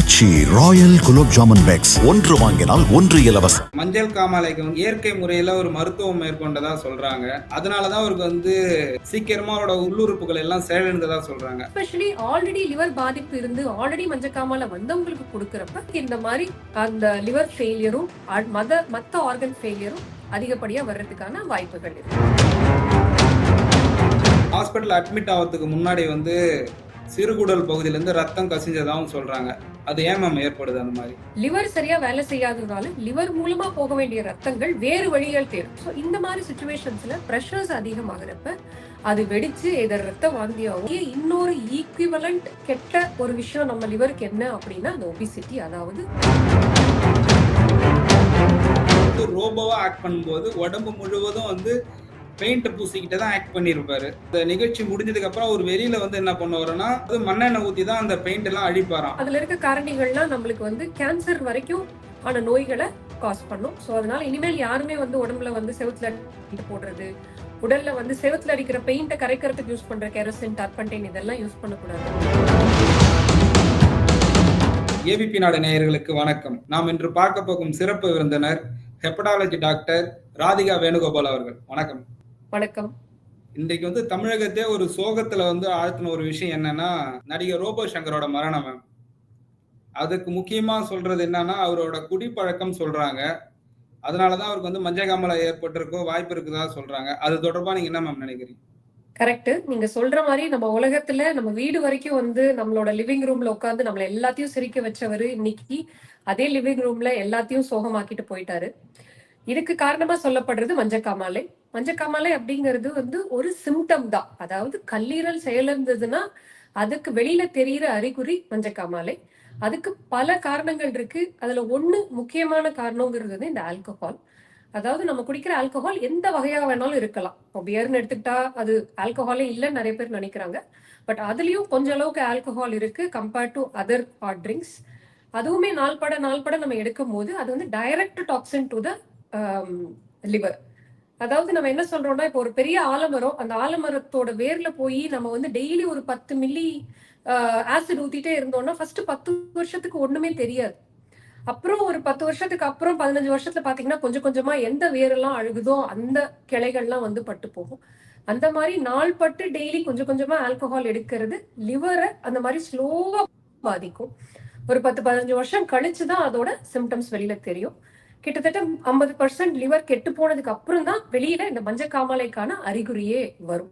Aachi royal gulab jamun packs. ஒன்று வாங்கினால் ஒன்று இலவசம். மஞ்சள் காமாலைக்கு வந்து இயற்கை முறையில ஒரு மருத்துவம் மேற்கொண்டதா சொல்றாங்க. அதனாலதான் அவருக்கு வந்து சீக்கிரமா அவரோட உள்ளுறுப்புகள் எல்லாம் செயலிழந்ததா சொல்றாங்க. எஸ்பெஷலி ஆல்ரெடி லிவர் பாதிப்பு இருந்து ஆல்ரெடி மஞ்சக்காமால வந்தவங்களுக்கு கொடுக்கறப்ப இந்த மாதிரி அந்த லிவர் ஃபெயிலியரும் மத மத்த ஆர்கன் ஃபெயிலியரும் அதிகப்படியா வர்றதுக்கான வாய்ப்புகள் இருக்கு. ஹாஸ்பிட்டல் அட்மிட் ஆகிறதுக்கு முன்னாடி வந்து சிறுகுடல் பகுதியில இருந்து ரத்தம் கசிஞ்சதாகவும் சொல்றாங்க. அது ஏன் மேம் ஏற்படுது அந்த மாதிரி? லிவர் சரியா வேலை செய்யாததுனால லிவர் மூலமா போக வேண்டிய ரத்தங்கள் வேறு வழிகள் தேடும். ஸோ இந்த மாதிரி சுச்சுவேஷன்ஸ்ல ப்ரெஷர்ஸ் அதிகமாகிறப்ப அது வெடிச்சு எதிர் ரத்த வாந்தியாகும் இன்னொரு ஈக்குவலண்ட் கெட்ட ஒரு விஷயம் நம்ம லிவருக்கு என்ன அப்படின்னா அந்த ஒபிசிட்டி அதாவது ரோபோவா ஆக்ட் பண்ணும்போது உடம்பு முழுவதும் வந்து பெயிண்ட் பூசிக்கிட்டு தான் ஆக்ட் பண்ணியிருப்பாரு இந்த நிகழ்ச்சி முடிஞ்சதுக்கு அப்புறம் அவர் வெளியில வந்து என்ன பண்ணுவாருன்னா அது மண்ணெண்ணெய் ஊத்தி தான் அந்த பெயிண்ட் எல்லாம் அழிப்பாராம் அதுல இருக்க காரணிகள்லாம் நம்மளுக்கு வந்து கேன்சர் வரைக்கும் ஆன நோய்களை காஸ் பண்ணும். ஸோ அதனால இனிமேல் யாருமே வந்து உடம்புல வந்து செவுத்துல போடுறது உடல்ல வந்து செவுத்துல அடிக்கிற பெயிண்ட்டை கரைக்கிறதுக்கு யூஸ் பண்ற கெரோசின் டர்பன்டைன் இதெல்லாம் யூஸ் பண்ணக்கூடாது. ஏபிபி நாடு நேயர்களுக்கு வணக்கம். நாம் இன்று பார்க்க போகும் சிறப்பு விருந்தினர் ஹெப்படாலஜி டாக்டர் ராதிகா வேணுகோபால் அவர்கள். வணக்கம். வணக்கம். இன்றைக்கு வந்து தமிழகத்தே ஒரு சோகத்துல வந்து ஆழ்த்தின ஒரு விஷயம் என்னன்னா நடிகர் ரோபோ சங்கரோட மரணம் மேம். அதுக்கு முக்கியமா சொல்றது என்னன்னா அவரோட குடிப்பழக்கம் சொல்றாங்க. அதனாலதான் அவருக்கு வந்து மஞ்சக்காமலை ஏற்பட்டிருக்கோ வாய்ப்பு இருக்குதா சொல்றாங்க. அது தொடர்பா நீங்க என்ன மேம் நினைக்கிறீங்க? கரெக்ட் நீங்க சொல்ற மாதிரி நம்ம உலகத்துல நம்ம வீடு வரைக்கும் வந்து நம்மளோட லிவிங் ரூம்ல உட்காந்து நம்மள எல்லாத்தையும் சிரிக்க வச்சவரு இன்னைக்கு அதே லிவிங் ரூம்ல எல்லாத்தையும் சோகமாக்கிட்டு போயிட்டாரு. இதுக்கு காரணமா சொல்லப்படுறது மஞ்சக்காமாலை. மஞ்சக்காமாலை அப்படிங்கிறது வந்து ஒரு சிம்டம் தான். அதாவது கல்லீரல் செயலிழந்ததுன்னா அதுக்கு வெளியில தெரியிற அறிகுறி மஞ்சக்காமாலை. அதுக்கு பல காரணங்கள் இருக்கு. அதுல ஒண்ணு முக்கியமான காரணங்கிறது வந்து இந்த ஆல்கஹால் அதாவது நம்ம குடிக்கிற ஆல்கஹால் எந்த வகையா வேணாலும் இருக்கலாம். இப்போ பியர்னு எடுத்துக்கிட்டா அது ஆல்கஹாலே இல்லைன்னு நிறைய பேர் நினைக்கிறாங்க. பட் அதுலயும் கொஞ்ச அளவுக்கு ஆல்கஹால் இருக்கு compared to other hot drinks அதுவுமே நாள்பட நாள்பட நம்ம எடுக்கும் போது அது வந்து direct toxin to the liver அதாவது நம்ம என்ன சொல்றோம்னா இப்போ ஒரு பெரிய ஆலமரம் அந்த ஆலமரத்தோட வேர்ல போய் நம்ம வந்து டெய்லி ஒரு பத்து மில்லி ஆசிட் ஊத்திட்டே இருந்தோம்னா ஃபர்ஸ்ட் பத்து வருஷத்துக்கு ஒண்ணுமே தெரியாது. அப்புறம் ஒரு பத்து வருஷத்துக்கு அப்புறம் பதினஞ்சு வருஷத்துல பாத்தீங்கன்னா கொஞ்சம் கொஞ்சமா எந்த வேரெல்லாம் அழுகுதோ அந்த கிளைகள்லாம் வந்து பட்டு போகும். அந்த மாதிரி நாள் பட்டு டெய்லி கொஞ்சம் கொஞ்சமா ஆல்கஹால் எடுக்கிறது லிவரை அந்த மாதிரி ஸ்லோவா பாதிக்கும். ஒரு பத்து பதினஞ்சு வருஷம் கழிச்சுதான் அதோட சிம்டம்ஸ் வெளியில தெரியும். கிட்டத்தட்ட ஐம்பது பர்சன்ட் லிவர் கெட்டு போனதுக்கு அப்புறம் தான் வெளியில இந்த மஞ்சக்காமலைக்கான அறிகுறியே வரும்.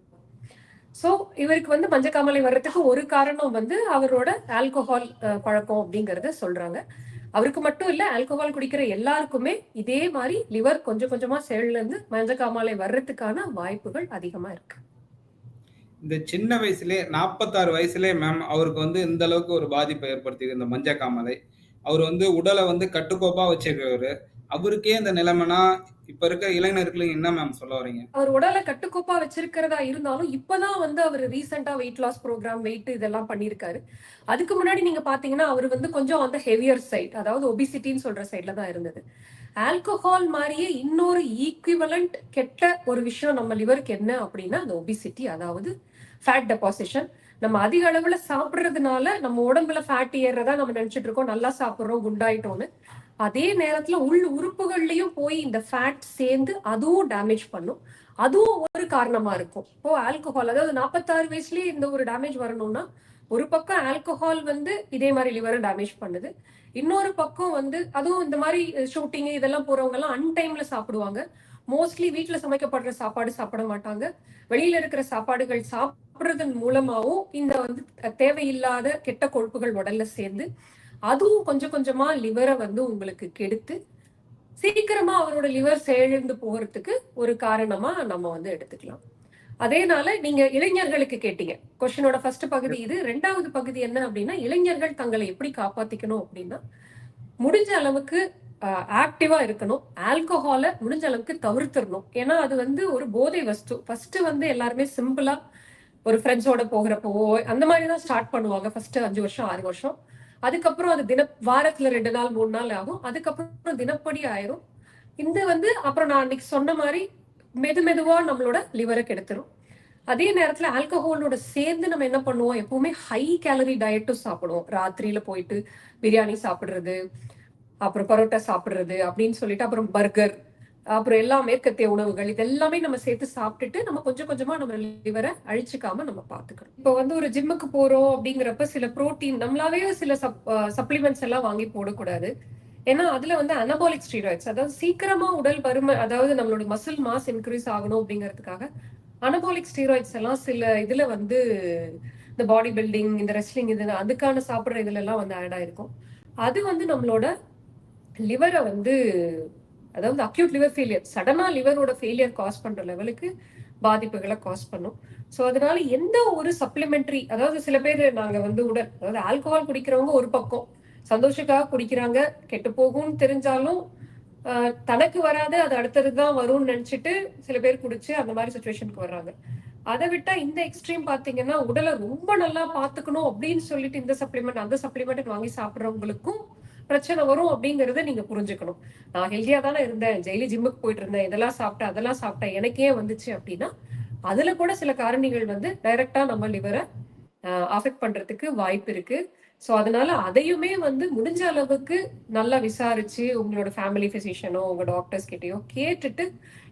ஸோ இவருக்கு வந்து மஞ்சக்காமலை வர்றதுக்கு ஒரு காரணம் வந்து அவரோட ஆல்கோஹால் பழக்கம் அப்படிங்கறத சொல்றாங்க. அவருக்கு மட்டும் இல்ல ஆல்கோஹால் குடிக்கிற எல்லாருக்குமே இதே மாதிரி லிவர் கொஞ்சம் கொஞ்சமா செயல்ல இருந்து மஞ்சக்காமலை வர்றதுக்கான வாய்ப்புகள் அதிகமா இருக்கு. இந்த சின்ன வயசுலயே நாற்பத்தாறு வயசுலயே மேம் அவருக்கு வந்து இந்த அளவுக்கு ஒரு பாதிப்பை ஏற்படுத்தியது இந்த மஞ்சக்காமலை. அவர் வந்து உடலை வந்து கட்டுக்கோப்பா வச்சிருக்கிறவர். அவருக்கே இந்த நிலைமைனா இப்ப இருக்கிற இளைஞர்களுக்கு என்ன மேம் சொல்ல வரீங்க அவர் உடலை கட்டுக்கோப்பா வச்சிருக்கிறதா இருந்தாலும் இப்பதான் வந்து அவர் ரீசெண்டா வெயிட் லாஸ் ப்ரோக்ராம் வெயிட் இதெல்லாம் பண்ணிருக்காரு அதுக்கு முன்னாடி நீங்க பாத்தீங்கன்னா அவர் வந்து கொஞ்சம் அந்த ஹெவியர் சைட் அதாவது ஒபிசிட்டின்னு சொல்ற சைட்ல தான் இருந்தது. ஆல்கஹால் மாதிரியே இன்னொரு ஈக்குவலண்ட் கெட்ட ஒரு விஷயம் நம்ம லிவருக்கு என்ன அப்படின்னா அந்த ஒபிசிட்டி அதாவது ஃபேட் டெபாசிஷன் நம்ம அதிக அளவுல சாப்பிடுறதுனால நம்ம உடம்புல ஃபேட் ஏறுறதா நம்ம நினைச்சிட்டு இருக்கோம். நல்லா சாப்பிடுறோம் குண்டாயிட்டோம்னு. அதே நேரத்துல உள் உறுப்புகள்லயும் போய் இந்த ஃபேட் சேர்ந்து அதுவும் டேமேஜ் பண்ணும். அதுவும் ஒரு காரணமா இருக்கும். இப்போ ஆல்கஹால் அதாவது நாற்பத்தாறு வயசுலயே இந்த ஒரு டேமேஜ் வரணும்னா ஒரு பக்கம் ஆல்கஹால் வந்து இதே மாதிரி லிவரை டேமேஜ் பண்ணுது. இன்னொரு பக்கம் வந்து அதுவும் இந்த மாதிரி ஷூட்டிங் இதெல்லாம் போறவங்க எல்லாம் அன்டைம்ல சாப்பிடுவாங்க. மோஸ்ட்லி வீட்டுல சமைக்கப்படுற சாப்பாடு சாப்பிட மாட்டாங்க. வெளியில இருக்கிற சாப்பாடுகள் சாப்பிடுறதன் மூலமாவும் இந்த வந்து தேவையில்லாத கெட்ட கொழுப்புகள் உடல்ல சேர்ந்து அதுவும் கொஞ்சம் கொஞ்சமா லிவரை வந்து உங்களுக்கு கெடுத்து சீக்கிரமா அவரோட லிவர் செயலிழந்து போகிறதுக்கு ஒரு காரணமா நம்ம வந்து எடுத்துக்கலாம். அதேனால நீங்க இளைஞர்களுக்கு கேட்டீங்க. கொஸ்டினோட ஃபர்ஸ்ட் பகுதி இது. ரெண்டாவது பகுதி என்ன அப்படின்னா இளைஞர்கள் தங்களை எப்படி காப்பாத்திக்கணும் அப்படின்னா முடிஞ்ச அளவுக்கு ஆக்டிவா இருக்கணும். ஆல்கஹாலை முடிஞ்ச அளவுக்கு தவிர்த்திடணும். ஏன்னா அது வந்து ஒரு போதை வஸ்து. ஃபர்ஸ்ட் வந்து எல்லாருமே சிம்பிளா ஒரு ஃப்ரெண்ட்ஸோட போகிறப்போ அந்த மாதிரி தான் ஸ்டார்ட் பண்ணுவாங்க. ஃபர்ஸ்ட் அஞ்சு வருஷம் ஆறு வருஷம். அதுக்கப்புறம் அது தின வாரத்துல ரெண்டு நாள் மூணு நாள் ஆகும். அதுக்கப்புறம் தினப்படி ஆயிரும். இந்த வந்து அப்புறம் நான் அன்னைக்கு சொன்ன மாதிரி மெது மெதுவா நம்மளோட லிவரை கெடுத்துரும். அதே நேரத்துல ஆல்கஹாலோட சேர்ந்து நம்ம என்ன பண்ணுவோம்? எப்பவுமே ஹை கேலரி டயட்டும் சாப்பிடுவோம். ராத்திரியில போயிட்டு பிரியாணி சாப்பிடுறது அப்புறம் பரோட்டா சாப்பிடுறது அப்படின்னு சொல்லிட்டு அப்புறம் பர்கர் அப்புறம் எல்லா மேற்கத்திய உணவுகள் இது எல்லாமே நம்ம சேர்த்து சாப்பிட்டுட்டு நம்ம கொஞ்சம் கொஞ்சமா நம்ம லிவரை அழிச்சுக்காம நம்ம பாத்துக்கணும். இப்போ வந்து ஒரு ஜிம்முக்கு போறோம் அப்படிங்கிறப்ப சில புரோட்டீன் நம்மளாவே சில சப்ளிமெண்ட்ஸ் எல்லாம் வாங்கி போடக்கூடாது. ஏன்னா அதுல வந்து அனபாலிக் ஸ்டீராய்ட்ஸ் அதாவது சீக்கிரமா உடல் பரும அதாவது நம்மளோட மசில் மாஸ் இன்க்ரீஸ் ஆகணும் அப்படிங்கிறதுக்காக அனபாலிக் ஸ்டீராய்ட்ஸ் எல்லாம் சில இதுல வந்து இந்த பாடி பில்டிங் இந்த ரெஸ்லிங் இது அதுக்கான சாப்பிடுற இதுல எல்லாம் வந்து ஆட் ஆயிருக்கும். அது வந்து நம்மளோட லிவரை வந்து அதாவது அக்யூட் லிவர் ஃபெயிலியர் சடனா லிவரோட ஃபெயிலியர் காஸ் பண்ற லெவலுக்கு பாதிப்புகளை காஸ் பண்ணும். ஸோ அதனால எந்த ஒரு சப்ளிமெண்ட்ரி அதாவது சில பேர் நாங்கள் வந்து உடல் அதாவது ஆல்கஹால் குடிக்கிறவங்க ஒரு பக்கம். சந்தோஷக்காக குடிக்கிறாங்க கெட்டு போகும்னு தெரிஞ்சாலும் தனக்கு வராது அது அடுத்தது தான் வரும்னு நினச்சிட்டு சில பேர் குடிச்சு அந்த மாதிரி சுச்சுவேஷனுக்கு வர்றாங்க. அதை விட்டா இந்த எக்ஸ்ட்ரீம் பார்த்தீங்கன்னா உடலை ரொம்ப நல்லா பார்த்துக்கணும் அப்படின்னு சொல்லிட்டு இந்த சப்ளிமெண்ட் அந்த சப்ளிமெண்ட் வாங்கி சாப்பிட்றவங்களுக்கும் பிரச்சனை வரும் அப்படிங்கறத நீங்க புரிஞ்சுக்கணும். நான் ஹெல்த்தியா தானே இருந்தேன். டெய்லி ஜிம்முக்கு போயிட்டு இருந்தேன். இதெல்லாம் சாப்பிட்டேன் அதெல்லாம் சாப்பிட்டேன். எனக்கே வந்துச்சு அப்படின்னா அதுல கூட சில காரணிகள் வந்து டைரக்டா நம்ம லிவரை அஃபெக்ட் பண்றதுக்கு வாய்ப்பு இருக்கு. ஸோ அதனால அதையுமே வந்து முடிஞ்ச அளவுக்கு நல்லா விசாரிச்சு உங்களோட ஃபேமிலி பிசிஷியனோ உங்க டாக்டர்ஸ் கிட்டயோ கேட்டுட்டு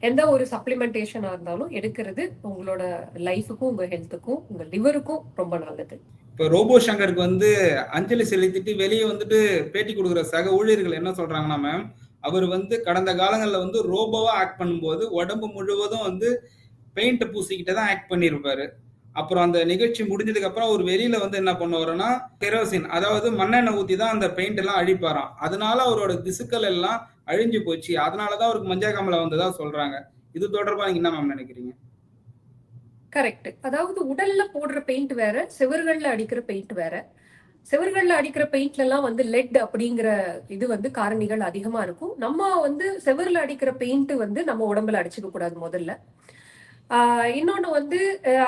எந்த ஒரு சப்ளிமெண்டேஷனா இருந்தாலும் எடுக்கிறது உங்களோட லைஃபுக்கும் உங்க ஹெல்த்துக்கும் உங்க லிவருக்கும் ரொம்ப நல்லது. இப்போ ரோபோ சங்கருக்கு வந்து அஞ்சலி செலுத்திட்டு வெளியே வந்துட்டு பேட்டி கொடுக்குற சக ஊழியர்கள் என்ன சொல்றாங்கன்னா மேம் அவர் வந்து கடந்த காலங்களில் வந்து ரோபோவா ஆக்ட் பண்ணும்போது உடம்பு முழுவதும் வந்து பெயிண்ட் பூசிக்கிட்டே தான் ஆக்ட் பண்ணியிருப்பாரு. அப்புறம் அந்த நிகழ்ச்சி முடிஞ்சதுக்கு அப்புறம் அவர் வெளியில வந்து என்ன பண்ணுவாருன்னா கெரோசின் அதாவது மண்ணெண்ணெய் ஊத்தி தான் அந்த பெயிண்ட் எல்லாம் அழிப்பாராம் அதனால அவரோட திசுக்கள் எல்லாம் அழிஞ்சு போச்சு. அதனாலதான் அவருக்கு மஞ்சக்காமலை வந்ததா சொல்றாங்க. இது தொடர்பா நீங்க என்ன மேம் நினைக்கிறீங்க? கரெக்ட் அதாவது உடல்ல போடுற பெயிண்ட் வேற செவர்கள்ல அடிக்கிற பெயிண்ட் வேற. செவர்கள்ல அடிக்கிற பெயிண்ட்ல எல்லாம் வந்து லெட் அப்படிங்கிற இது வந்து காரணிகள் அதிகமா இருக்கும். நம்ம வந்து செவர்ல அடிக்கிற பெயிண்ட் வந்து நம்ம உடம்புல அடிச்சுக்க கூடாது முதல்ல. இன்னொன்னு வந்து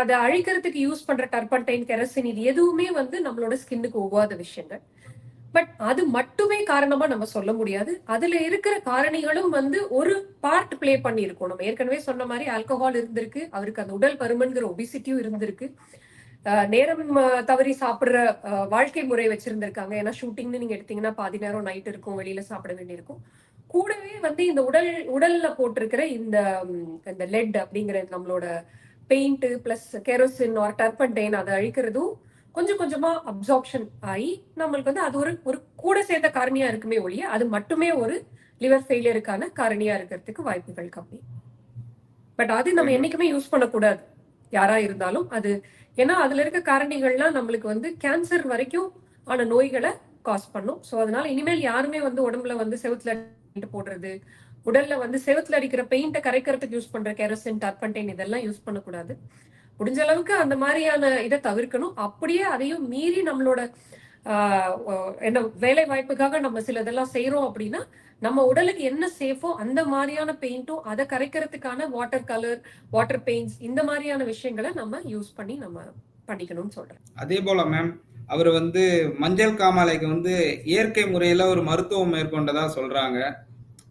அதை அழிக்கிறதுக்கு யூஸ் பண்ற டர்பன்டைன் கெரசின் இது எதுவுமே வந்து நம்மளோட ஸ்கின்னுக்கு ஒவ்வாத விஷயங்கள். பட் அது மட்டுமே காரணமா நம்ம சொல்ல முடியாது. அதுல இருக்கிற காரணிகளும் வந்து ஒரு பார்ட் ப்ளே பண்ணி இருக்கும் நம்ம ஏற்கனவே சொன்ன மாதிரி ஆல்கஹால் இருந்திருக்கு. அவருக்கு அந்த உடல் பருமன்கிற ஒபிசிட்டியும் இருந்திருக்கு. நேரம் தவறி சாப்பிடுற வாழ்க்கை முறை வச்சிருந்திருக்காங்க. ஏன்னா ஷூட்டிங்னு நீங்க எடுத்தீங்கன்னா பாதி நேரம் நைட் இருக்கும். வெளியில சாப்பிட வேண்டியிருக்கும். கூடவே வந்து இந்த உடல் உடல்ல போட்டிருக்கிற இந்த இந்த லெட் அப்படிங்கிற நம்மளோட paint plus kerosene or turpentine அதை அழிக்கிறதும் கொஞ்சம் கொஞ்சமா அப்சார்ப்ஷன் ஆகி நம்மளுக்கு வந்து அது ஒரு ஒரு கூட சேர்ந்த காரணியா இருக்குமே ஒழிய அது மட்டுமே ஒரு லிவர் ஃபெயிலியருக்கான காரணியா இருக்கிறதுக்கு வாய்ப்புகள் கம்மி. பட் அது நம்ம என்னைக்குமே யூஸ் பண்ணக்கூடாது. யாரா இருந்தாலும் அது ஏன்னா அதுல இருக்க காரணிகள்லாம் நம்மளுக்கு வந்து கேன்சர் வரைக்கும் ஆன நோய்களை காஸ் பண்ணும். ஸோ அதனால இனிமேல் யாருமே வந்து உடம்புல வந்து செவுத்துல போடுறது உடல்ல வந்து செவுத்துல அடிக்கிற பெயிண்ட்டை கரைக்கிறதுக்கு யூஸ் பண்ற கெரோசின் டர்பன்டைன் இதெல்லாம் யூஸ் பண்ணக்கூடாது. முடிஞ்ச அளவுக்கு அந்த மாதிரியான இதை தவிர்க்கணும். அப்படியே அதையும் மீறி நம்மளோட என்ன வேலை வாய்ப்புக்காக நம்ம சில இதெல்லாம் செய்யறோம் அப்படின்னா நம்ம உடலுக்கு என்ன சேஃபோ அந்த மாதிரியான பெயிண்ட்டும் அதை கரைக்கிறதுக்கான வாட்டர் கலர் வாட்டர் பெயிண்ட்ஸ் இந்த மாதிரியான விஷயங்களை நம்ம யூஸ் பண்ணி நம்ம பண்ணிக்கணும்னு சொல்றேன். அதே போல மேம் அவர் வந்து மஞ்சள் காமாலைக்கு வந்து இயற்கை முறையில ஒரு மருத்துவம் மேற்கொண்டதா சொல்றாங்க.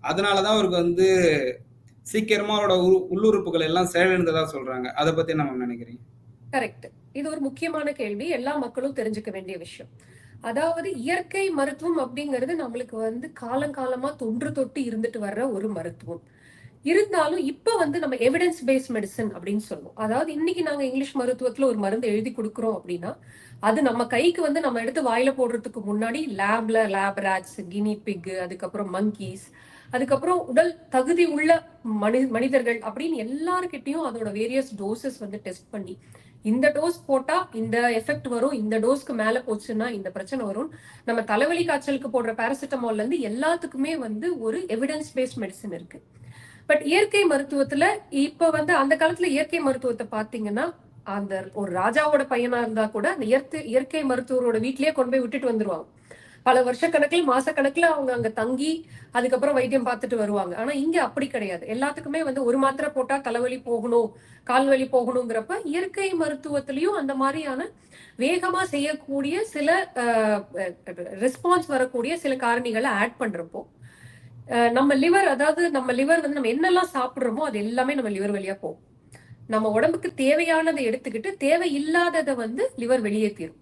அதனாலதான் அவருக்கு வந்து சீக்கிரமா அவரோட உள்ளுறுப்புகள் எல்லாம் செயலிழந்ததா சொல்றாங்க. அதை பத்தி நம்ம நினைக்கிறீங்க? கரெக்ட் இது ஒரு முக்கியமான கேள்வி. எல்லா மக்களும் தெரிஞ்சுக்க வேண்டிய விஷயம். அதாவது இயற்கை மருத்துவம் அப்படிங்கிறது நம்மளுக்கு வந்து காலங்காலமா தொன்று தொட்டு இருந்துட்டு வர்ற ஒரு மருத்துவம். இருந்தாலும் இப்ப வந்து நம்ம எவிடன்ஸ் பேஸ்ட் மெடிசன் அப்படின்னு சொல்லுவோம். அதாவது இன்னைக்கு நாங்க இங்கிலீஷ் மருத்துவத்துல ஒரு மருந்து எழுதி கொடுக்குறோம் அப்படின்னா அது நம்ம கைக்கு வந்து நம்ம எடுத்து வாயில போடுறதுக்கு முன்னாடி லேப்ல லேப் ராட்ஸ் கினி பிக் அதுக்கப்புறம் மங்கீஸ் அதுக்கப்புறம் உடல் தகுதி உள்ள மனி மனிதர்கள் அப்படின்னு எல்லாருக்கிட்டையும் அதோட வேரியஸ் டோசஸ் வந்து டெஸ்ட் பண்ணி இந்த டோஸ் போட்டா இந்த எஃபெக்ட் வரும் இந்த டோஸ்க்கு மேல போச்சுன்னா இந்த பிரச்சனை வரும். நம்ம தலைவலி காய்ச்சலுக்கு போடுற பாராசிட்டமால்ல இருந்து எல்லாத்துக்குமே வந்து ஒரு எவிடன்ஸ் பேஸ்ட் மெடிசன் இருக்கு. பட் இயற்கை மருத்துவத்துல இப்ப வந்து அந்த காலத்துல இயற்கை மருத்துவத்தை பாத்தீங்கன்னா அந்த ஒரு ராஜாவோட பையனா இருந்தா கூட அந்த இயற்கை இயற்கை மருத்துவரோட வீட்லயே கொண்டு போய் விட்டுட்டு வந்துருவாங்க. பல வருஷ கணக்கில் மாச கணக்குல அவங்க அங்க தங்கி அதுக்கப்புறம் வைத்தியம் பார்த்துட்டு வருவாங்க. ஆனா இங்க அப்படி கிடையாது. எல்லாத்துக்குமே வந்து ஒரு மாத்திரை போட்டா தலைவலி போகணும் கால்வலி போகணுங்கிறப்ப இயற்கை மருத்துவத்திலயும் அந்த மாதிரியான வேகமா செய்யக்கூடிய சில ரெஸ்பான்ஸ் வரக்கூடிய சில காரணிகளை ஆட் பண்றப்போ நம்ம லிவர் அதாவது நம்ம லிவர் வந்து நம்ம என்னெல்லாம் சாப்பிட்றோமோ அது எல்லாமே நம்ம லிவர் வழியா போகும். நம்ம உடம்புக்கு தேவையானதை எடுத்துக்கிட்டு தேவையில்லாததை வந்து லிவர் வெளியேற்றிடும்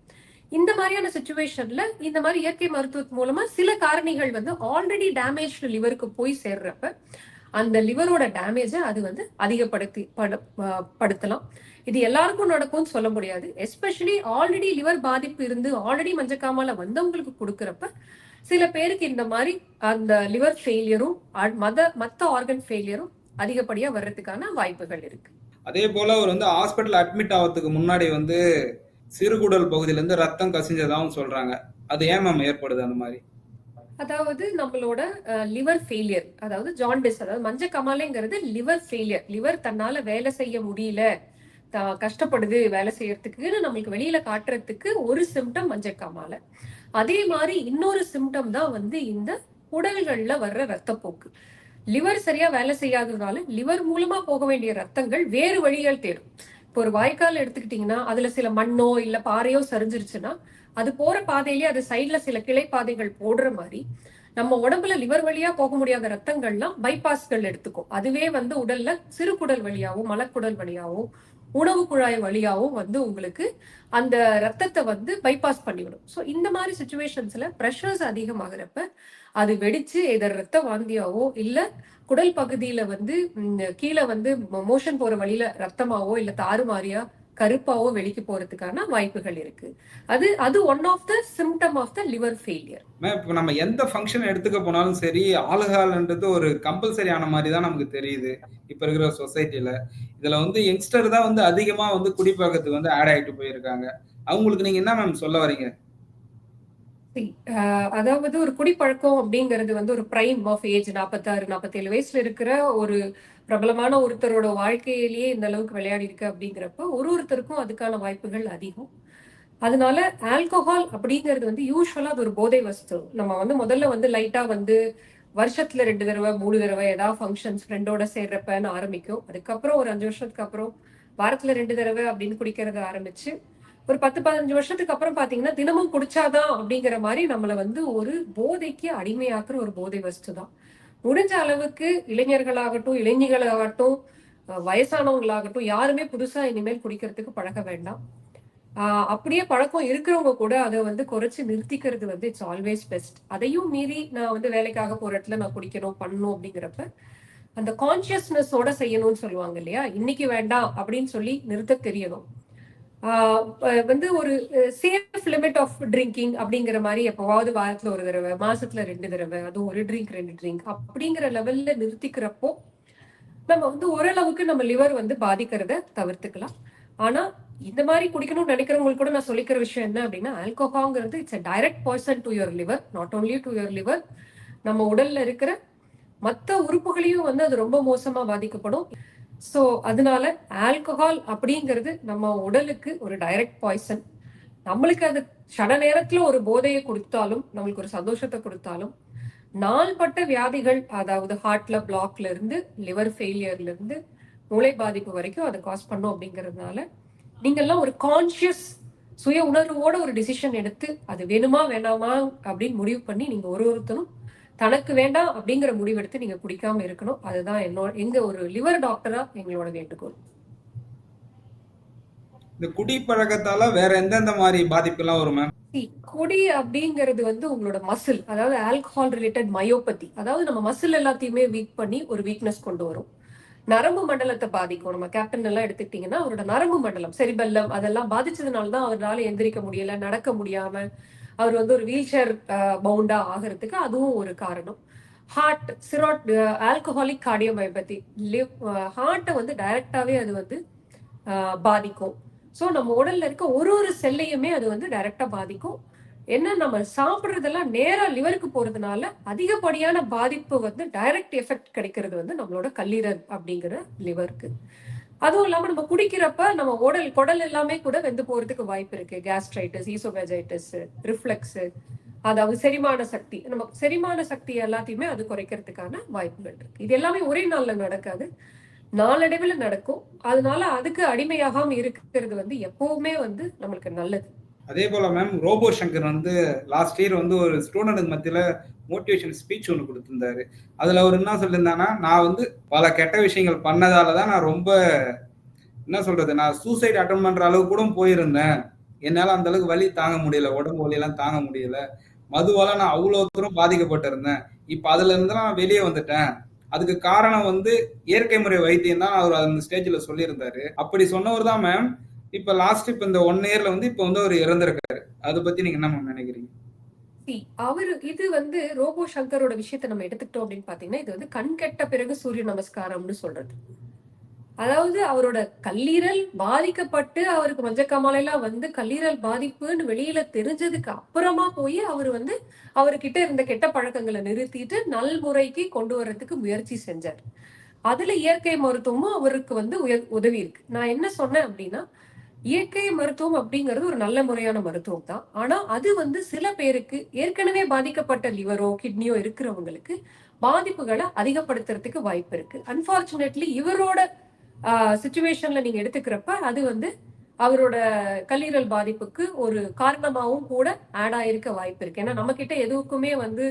இந்த மாதிரியான சுச்சுவேஷன்ல இந்த மாதிரி இயற்கை மருத்துவத்து மூலமா சில காரணிகள் வந்து ஆல்ரெடி டேமேஜ் லிவருக்கு போய் சேர்றப்ப அந்த லிவரோட டேமேஜை அது வந்து அதிகப்படுத்தி படு- படுத்தலாம். இது எல்லாருக்கும் நடக்கும்னு சொல்ல முடியாது. எஸ்பெஷலி ஆல்ரெடி லிவர் பாதிப்பு இருந்து ஆல்ரெடி மஞ்சக்காமல வந்தவங்களுக்கு கொடுக்குறப்ப சில பேருக்கு இந்த மாதிரி அந்த லிவர் ஃபெயிலியரும் மத மத்த ஆர்கன் ஃபெயிலியரும் அதிகப்படியா வர்றதுக்கான வாய்ப்புகள் இருக்கு. அதே போல அவர் வந்து ஹாஸ்பிட்டல் அட்மிட் ஆகிறதுக்கு முன்னாடி வந்து சிறுகுடல் பகுதியில இருந்து ரத்தம் கசிஞ்சதாகவும் சொல்றாங்க. அது ஏன் மேம் ஏற்படுது அந்த மாதிரி? அதாவது நம்மளோட லிவர் ஃபெயிலியர் அதாவது ஜாண்டிஸ் அதாவது மஞ்ச கமாலைங்கிறது லிவர் ஃபெயிலியர் லிவர் தன்னால வேலை செய்ய முடியல. கஷ்டப்படுது வேலை செய்யறதுக்குன்னு நம்மளுக்கு வெளியில காட்டுறதுக்கு ஒரு சிம்டம் மஞ்ச கமாலை. அதே மாதிரி இன்னொரு சிம்டம் தான் வந்து இந்த குடல்கள்ல வர்ற ரத்தப்போக்கு. லிவர் சரியா வேலை செய்யாததுனால லிவர் மூலமா போக வேண்டிய ரத்தங்கள் வேறு வழிகள் தேடும். இப்போ ஒரு வாய்க்கால் எடுத்துக்கிட்டீங்கன்னா அதுல சில மண்ணோ இல்ல பாறையோ சரிஞ்சிருச்சுன்னா அது போற பாதையிலேயே அது சைட்ல சில கிளை பாதைகள் போடுற மாதிரி நம்ம உடம்புல லிவர் வழியா போக முடியாத ரத்தங்கள்லாம் பைபாஸ்கள் எடுத்துக்கும். அதுவே வந்து உடல்ல சிறுகுடல் வழியாவும் மலக்குடல் வழியாவும் உணவு குழாய் வழியாவும் வந்து உங்களுக்கு அந்த ரத்தத்தை வந்து பைபாஸ் பண்ணிவிடும். ஸோ இந்த மாதிரி சுச்சுவேஷன்ஸ்ல ப்ரெஷர்ஸ் அதிகமாகிறப்ப அது வெடிச்சு எதர் ரத்த வாந்தியாவோ இல்ல குடல் பகுதியில வந்து கீழே வந்து மோஷன் போற வழியில ரத்தமாவோ இல்ல தாறுமாறியா கருப்பாவோ வெளிக்கு போறதுக்கான வாய்ப்புகள் இருக்கு. அது அது one of the symptom of the liver failure ma'am இப்போ நம்ம எந்த ஃபங்க்ஷன் எடுத்துக்க போனாலும் சரி ஆல்கஹால்ன்றது ஒரு கம்பல்சரி ஆன மாதிரி தான் நமக்கு தெரியுது. இப்போ இருக்கிற சொசைட்டில இதுல வந்து யங்ஸ்டர் தான் வந்து அதிகமா வந்து குடிப்பழக்கத்துக்கு வந்து ஆட் ஆகிட்டு போயிருக்காங்க. அவங்களுக்கு நீங்க என்ன மேம் சொல்ல வரீங்க? அதாவது ஒரு குடிப்பழக்கம் அப்படிங்கிறது வந்து ஒரு பிரைம் ஆஃப் ஏஜ் நாற்பத்தாறு நாற்பத்தேழு வயசுல இருக்கிற ஒரு பிரபலமான ஒருத்தரோட வாழ்க்கையிலேயே இந்த அளவுக்கு விளையாடி இருக்கு அப்படிங்கிறப்ப ஒரு ஒருத்தருக்கும் அதுக்கான வாய்ப்புகள் அதிகம். அதனால ஆல்கோஹால் அப்படிங்கிறது வந்து யூஸ்வலா அது ஒரு போதை வஸ்து. நம்ம வந்து முதல்ல வந்து லைட்டா வந்து வருஷத்துல ரெண்டு தடவை மூணு தடவை ஏதாவது ஃபங்க்ஷன்ஸ் ஃப்ரெண்டோட சேர்றப்பன்னு ஆரம்பிக்கும். அதுக்கப்புறம் ஒரு அஞ்சு வருஷத்துக்கு அப்புறம் வாரத்துல ரெண்டு தடவை அப்படின்னு குடிக்கிறத ஆரம்பிச்சு ஒரு பத்து பதினஞ்சு வருஷத்துக்கு அப்புறம் பாத்தீங்கன்னா தினமும் குடிச்சாதான் அப்படிங்கிற மாதிரி நம்மளை வந்து ஒரு போதைக்கு அடிமையாக்குற ஒரு போதை வஸ்து தான். முடிஞ்ச அளவுக்கு இளைஞர்களாகட்டும் இளைஞர்களாகட்டும் வயசானவங்களாகட்டும் யாருமே புதுசா இனிமேல் குடிக்கிறதுக்கு பழக வேண்டாம். ஆஹ் அப்படியே பழக்கம் இருக்கிறவங்க கூட அதை வந்து குறைச்சு நிறுத்திக்கிறது வந்து இட்ஸ் ஆல்வேஸ் பெஸ்ட் அதையும் மீறி நான் வந்து வேலைக்காக போற இடத்துல நான் குடிக்கணும் பண்ணணும் அப்படிங்கிறப்ப அந்த கான்சியஸ்னஸோட செய்யணும்னு சொல்லுவாங்க இல்லையா? இன்னைக்கு வேண்டாம் அப்படின்னு சொல்லி நிறுத்த தெரியணும். வந்து ஒரு சேஃப் லிமிட் ஆஃப் ட்ரிங்கிங் அப்படிங்கிற மாதிரி எப்பவாவது வாரத்துல ஒரு தடவை மாசத்துல ரெண்டு தடவை அதுவும் ஒரு ட்ரிங்க் ரெண்டு ட்ரிங்க் அப்படிங்கிற லெவல்ல நிறுத்திக்கிறப்போ நம்ம வந்து ஓரளவுக்கு நம்ம லிவர் வந்து பாதிக்கிறத தவிர்த்துக்கலாம். ஆனா இந்த மாதிரி குடிக்கணும்னு நினைக்கிறவங்களுக்கு கூட நான் சொல்லிக்கிற விஷயம் என்ன அப்படின்னா ஆல்கோஹாங்கிறது it's direct poison to your liver not only to your liver நம்ம உடல்ல இருக்கிற மற்ற உறுப்புகளையும் வந்து அது ரொம்ப மோசமா பாதிக்கப்படும். ஸோ அதனால ஆல்கஹால் அப்படிங்கிறது நம்ம உடலுக்கு ஒரு டைரக்ட் பாய்சன் நம்மளுக்கு அது சட நேரத்துல ஒரு போதையை கொடுத்தாலும் நம்மளுக்கு ஒரு சந்தோஷத்தை கொடுத்தாலும் நாள்பட்ட வியாதிகள் அதாவது ஹார்ட்ல பிளாக்ல இருந்து லிவர் ஃபெயிலியர்ல இருந்து மூளை பாதிப்பு வரைக்கும் அதை காஸ் பண்ணும் அப்படிங்கிறதுனால நீங்கெல்லாம் ஒரு கான்சியஸ் சுய உணர்வோட ஒரு டிசிஷன் எடுத்து அது வேணுமா வேணாமா அப்படின்னு முடிவு பண்ணி நீங்க ஒரு ஒருத்தரும் தனக்கு வேண்டாம் அப்படிங்கிற முடிவெடுத்து நீங்க குடிக்காம இருக்கணும். அதுதான் என்னோட எங்க ஒரு லிவர் டாக்டரா எங்களோட வேண்டுகோள். இந்த குடிப்பழக்கத்தால வேற எந்தெந்த மாதிரி பாதிப்புலாம் வரும் மேம் குடி அப்படிங்கிறது வந்து உங்களோட மசில் அதாவது ஆல்கஹால் ரிலேட்டட் மயோபதி அதாவது நம்ம மசில் எல்லாத்தையுமே வீக் பண்ணி ஒரு வீக்னஸ் கொண்டு வரும். நரம்பு மண்டலத்தை பாதிக்கும். நம்ம கேப்டன் எல்லாம் எடுத்துக்கிட்டீங்கன்னா அவரோட நரம்பு மண்டலம் செரிபெல்லம் அதெல்லாம் பாதிச்சதுனால தான் அவரால் எந்திரிக்க முடியல நடக்க முடியாம அவர் வந்து ஒரு வீல் சேர் பவுண்டா ஆகிறதுக்கு அதுவும் ஒரு காரணம். ஹார்ட் சிரோட் ஆல்கஹாலிக் கார்டியோமயோபதி லிவ் ஹார்ட்டை வந்து டைரக்டாவே அது வந்து பாதிக்கும். ஸோ நம்ம உடல்ல இருக்க ஒரு ஒரு செல்லையுமே அது வந்து டைரக்டா பாதிக்கும். என்ன நம்ம சாப்பிட்றதெல்லாம் நேரா லிவருக்கு போறதுனால அதிகப்படியான பாதிப்பு வந்து டைரக்ட் எஃபெக்ட் கிடைக்கிறது வந்து நம்மளோட கல்லீரல் அப்படிங்கிற லிவருக்கு அதுவும் இல்லாம நம்ம குடிக்கிறப்ப நம்ம உடல் குடல் எல்லாமே கூட வெந்து போறதுக்கு வாய்ப்பு இருக்கு. கேஸ்ட்ரைட்டிஸ் ஈசோபேஜைட்டிஸ் ரிஃப்ளெக்ஸ் அதாவது செரிமான சக்தி. நம்ம செரிமான சக்தி எல்லாத்தையுமே அது குறைக்கிறதுக்கான வாய்ப்புகள் இருக்கு. இது எல்லாமே ஒரே நாள்ல நடக்காது. நாளடைவில் நடக்கும். அதனால அதுக்கு அடிமையாகாம இருக்கிறது வந்து எப்பவுமே வந்து நம்மளுக்கு நல்லது. அதே போல மேம் ரோபோ சங்கர் வந்து லாஸ்ட் இயர் வந்து ஒரு ஸ்டூடெண்ட் மத்தியில மோட்டிவேஷன் ஸ்பீச் ஒன்று கொடுத்துருந்தாரு. அதுல அவர் என்ன சொல்லியிருந்தாங்கன்னா நான் வந்து பல கெட்ட விஷயங்கள் பண்ணதால தான் நான் ரொம்ப என்ன சொல்றது நான் சூசைட் அட்டன் பண்ற அளவுக்கு கூட போயிருந்தேன். என்னால அந்த அளவுக்கு வலி தாங்க முடியல உடம்பு வலியெல்லாம் தாங்க முடியல. மதுவால நான் அவ்வளோ தூரம் பாதிக்கப்பட்டிருந்தேன். இப்போ அதுல இருந்து நான் வெளியே வந்துட்டேன். அதுக்கு காரணம் வந்து இயற்கை முறை வைத்தியம் தான் அவர் அந்த ஸ்டேஜ்ல சொல்லியிருந்தாரு. அப்படி சொன்னவர் தான் மேம் இப்ப லாஸ்ட் இப்ப இந்த ஒன் இயர்ல வந்து இப்ப வந்து அவர் இறந்திருக்காரு. அதை பத்தி நீங்க என்ன நினைக்கிறீங்க? See, அவரு இது வந்து ரோபோ சங்கரோட விஷயத்தை நம்ம எடுத்துக்கிட்டோம் அப்படின்னு பாத்தீங்கன்னா இது வந்து கண் கெட்ட பிறகு சூரிய நமஸ்காரம்னு சொல்றது. அதாவது அவரோட கல்லீரல் பாதிக்கப்பட்டு அவருக்கு மஞ்சக்காமாலையெல்லாம் வந்து கல்லீரல் பாதிப்புன்னு வெளியில தெரிஞ்சதுக்கு அப்புறமா போய் அவர் வந்து அவர்கிட்ட இருந்த கெட்ட பழக்கங்களை நிறுத்திட்டு நல்முறைக்கு கொண்டு வர்றதுக்கு முயற்சி செஞ்சார். அதுல இயற்கை மருத்துவமும் அவருக்கு வந்து உதவி இருக்கு. நான் என்ன சொன்னேன் அப்படின்னா இயற்கை மருத்துவம் அப்படிங்கிறது ஒரு நல்ல முறையான மருத்துவம் தான். ஆனா அது வந்து சில பேருக்கு ஏற்கனவே பாதிக்கப்பட்ட லிவரோ கிட்னியோ இருக்கிறவங்களுக்கு பாதிப்புகளை அதிகப்படுத்துறதுக்கு வாய்ப்பு இருக்கு. அன்பார்ச்சுனேட்லி இவரோட சுச்சுவேஷன்ல நீங்க எடுத்துக்கிறப்ப அது வந்து அவரோட கல்லீரல் பாதிப்புக்கு ஒரு காரணமாகவும் கூட ஆட் ஆயிருக்க வாய்ப்பு இருக்கு. ஏன்னா நம்ம கிட்ட எதுவுக்குமே வந்து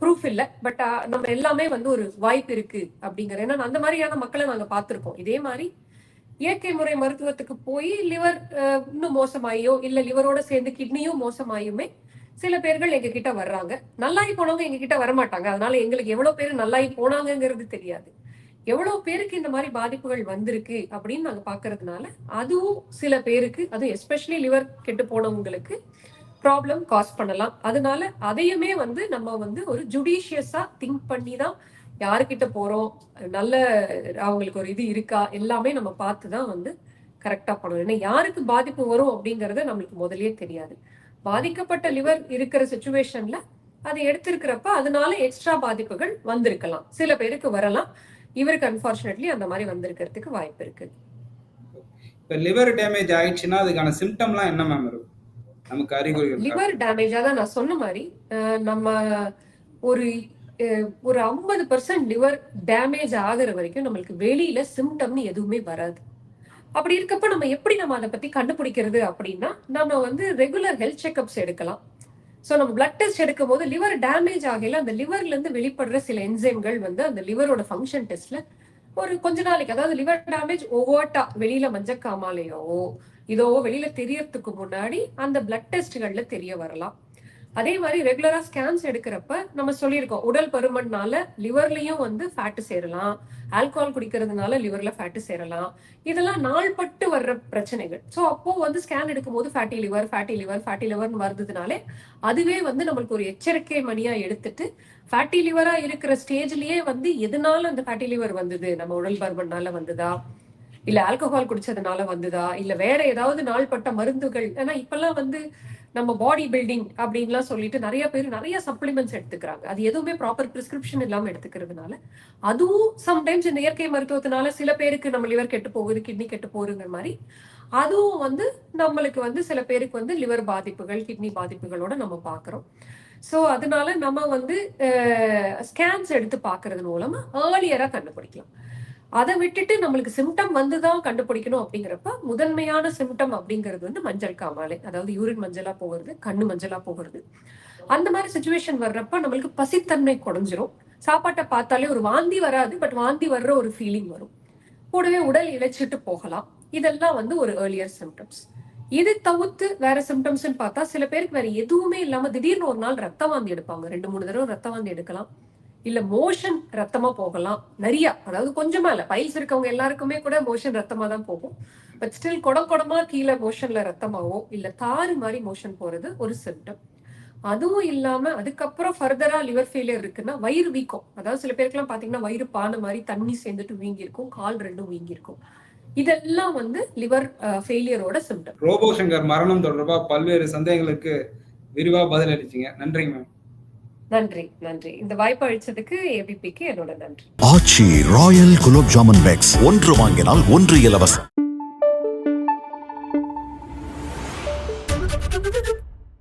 ப்ரூஃப் இல்லை. பட் நம்ம எல்லாமே வந்து ஒரு வாய்ப்பு இருக்கு அப்படிங்கிற ஏன்னா அந்த மாதிரியான மக்களை நாங்க பார்த்திருக்கோம். இதே மாதிரி இயற்கை முறை மருத்துவத்துக்கு போய் லிவர் இன்னும் மோசமாயோ இல்ல லிவரோட சேர்ந்து கிட்னியும் மோசமாயுமே சில பேர்கள் எங்க கிட்ட வர்றாங்க. நல்லாயி போனவங்க எங்க கிட்ட வரமாட்டாங்க. அதனால எங்களுக்கு எவ்வளவு பேர் நல்லாயி போனாங்கங்கிறது தெரியாது. எவ்வளவு பேருக்கு இந்த மாதிரி பாதிப்புகள் வந்திருக்கு அப்படின்னு நாங்க பாக்குறதுனால அதுவும் சில பேருக்கு அதுவும் எஸ்பெஷலி லிவர் கெட்டு போனவங்களுக்கு ப்ராப்ளம் காஸ் பண்ணலாம். அதனால அதையுமே வந்து நம்ம வந்து ஒரு ஜுடிஷியஸா திங்க் பண்ணி தான் யாருக்கிட்ட போறோம்? நல்ல அவங்களுக்கு ஒரு இது இருக்கா? எல்லாமே நம்ம பார்த்து தான் வந்து கரெக்டா பண்ணணும். ஏன்னா யாருக்கு பாதிப்பு வரும் அப்படிங்கறது நம்மளுக்கு முதல்லயே தெரியாது. பாதிக்கப்பட்ட லிவர் இருக்கிற சுச்சுவேஷன்ல அதை எடுத்திருக்கிறப்ப அதனால எக்ஸ்ட்ரா பாதிப்புகள் வந்திருக்கலாம். சில பேருக்கு வரலாம். இவருக்கு அன்பார்ச்சுனேட்லி அந்த மாதிரி வந்திருக்கிறதுக்கு வாய்ப்பு இருக்கு. இப்ப லிவர் டேமேஜ் ஆயிடுச்சுன்னா அதுக்கான சிம்டம்லாம் என்ன மேம் இருக்கும்? நமக்கு அறிகுறிகள் லிவர் டேமேஜா தான் நான் சொன்ன மாதிரி நம்ம ஒரு ஒரு ஐம்பது பர்சன்ட் லிவர் டேமேஜ் ஆகுற வரைக்கும் நம்மளுக்கு வெளியில சிம்டம்னு எதுவுமே வராது. அப்படி இருக்கப்ப நம்ம எப்படி நம்ம அதை பத்தி கண்டுபிடிக்கிறது அப்படின்னா நம்ம வந்து ரெகுலர் ஹெல்த் செக்அப்ஸ் எடுக்கலாம். ஸோ நம்ம பிளட் டெஸ்ட் எடுக்கும் போது லிவர் டேமேஜ் ஆகையில அந்த லிவர்ல இருந்து வெளிப்படுற சில என்சைம்கள் வந்து அந்த லிவரோட ஃபங்க்ஷன் டெஸ்ட்ல ஒரு கொஞ்ச நாளைக்கு அதாவது லிவர் டேமேஜ் ஓவர்ட்டா வெளியில மஞ்சக்காமாலையோ இதோ வெளியில தெரியறதுக்கு முன்னாடி அந்த பிளட் டெஸ்ட்கள்ல தெரிய வரலாம். அதே மாதிரி ரெகுலரா ஸ்கேன்ஸ் எடுக்கிறப்ப நம்ம சொல்லியிருக்கோம் உடல் பருமன்னால லிவர்லயும் வந்து ஃபேட்டு சேரலாம் ஆல்கஹால் குடிக்கிறதுனால லிவர்ல ஃபேட்டு சேரலாம். இதெல்லாம் நாள்பட்டு வர்ற பிரச்சனைகள். ஸோ அப்போ வந்து ஸ்கேன் எடுக்கும்போது fatty liver fatty liver fatty லிவர்னு வருதுனாலே அதுவே வந்து நம்மளுக்கு ஒரு எச்சரிக்கை மணியா எடுத்துட்டு ஃபேட்டி லிவரா இருக்கிற ஸ்டேஜ்லயே வந்து எதனால அந்த ஃபேட்டி லிவர் வந்தது? நம்ம உடல் பருமன்னால வந்ததா? இல்ல ஆல்கஹால் குடிச்சதுனால வந்ததா? இல்ல வேற ஏதாவது நாள்பட்ட மருந்துகள்? ஏன்னா இப்பெல்லாம் வந்து நம்ம பாடி பில்டிங் அப்படின்லாம் சொல்லிட்டு நிறைய பேர் நிறைய சப்ளிமெண்ட்ஸ் எடுத்துக்கிறாங்க. அது எதுவுமே ப்ராப்பர் பிரிஸ்கிரிப்ஷன் இல்லாமல் எடுத்துக்கிறதுனால. அதுவும் சம்டைம்ஸ் இந்த இயற்கை மருத்துவத்தினால சில பேருக்கு நம்ம லிவர் கெட்டு போகுது கிட்னி கெட்டு போகுதுங்கிற மாதிரி. அதுவும் வந்து நம்மளுக்கு வந்து சில பேருக்கு வந்து லிவர் பாதிப்புகள் கிட்னி பாதிப்புகளோட நம்ம பார்க்குறோம். ஸோ அதனால நம்ம வந்து ஸ்கேன்ஸ் எடுத்து பார்க்கறது மூலமா ஏர்லியராக கண்டுபிடிக்கலாம். அதை விட்டுட்டு நம்மளுக்கு சிம்டம் வந்து தான் கண்டுபிடிக்கணும் அப்படிங்கிறப்ப முதன்மையான சிம்டம் அப்படிங்கிறது வந்து மஞ்சள் காமாலை அதாவது யூரின் மஞ்சளா போகிறது கண்ணு மஞ்சளா போகிறது. அந்த மாதிரி சுச்சுவேஷன் வர்றப்ப நம்மளுக்கு பசித்தன்மை குறைஞ்சிரும். சாப்பாட்டை பார்த்தாலே ஒரு வாந்தி வராது பட் வாந்தி வர்ற ஒரு ஃபீலிங் வரும். கூடவே உடல் இழைச்சிட்டு போகலாம். இதெல்லாம் வந்து ஒரு ஏர்லியர் சிம்டம்ஸ் இது தவிர்த்து வேற சிம்டம்ஸ்னு பார்த்தா சில பேருக்கு வேற எதுவுமே இல்லாம திடீர்னு ஒரு நாள் ரத்த வாந்தி எடுப்பாங்க. ரெண்டு மூணு தடவை ரத்த வாந்தி எடுக்கலாம். இல்ல மோஷன் ரத்தமா போகலாம். நிறைய அதாவது கொஞ்சமா இல்ல பைல்ஸ் இருக்கவங்க எல்லாருக்குமே கூட மோஷன் ரத்தமா தான் போகும். பட் ஸ்டில் குடம் குடமா கீழே மோஷன்ல ரத்தமாவோ இல்ல தாறு மாதிரி மோஷன் போறது ஒரு சிம்டம் அதுவும் இல்லாம அதுக்கப்புறம் ஃபர்தரா லிவர் ஃபெயிலியர் இருக்குன்னா வயிறு வீக்கம். அதாவது சில பேருக்குலாம் பாத்தீங்கன்னா வயிறு பானை மாதிரி தண்ணி சேர்ந்துட்டு வீங்கி இருக்கும் கால் ரெண்டும் வீங்கி இருக்கும் இதெல்லாம் வந்து லிவர் ஃபெயிலியரோட சிம்டம் ரோபோ சங்கர் மரணம் தொடர்பா பல்வேறு சந்தேகங்களுக்கு விரிவா பதிலளிச்சிங்க. நன்றிங்க மேம். நன்றி நன்றி. இந்த வாய்ப்பு அளிச்சதுக்கு ஏபிபிக்கு என்னோட நன்றி. ஆச்சி ராயல் குலோப் ஜாமுன் பேக்ஸ் ஒன்று வாங்கினால் ஒன்று இலவசம்.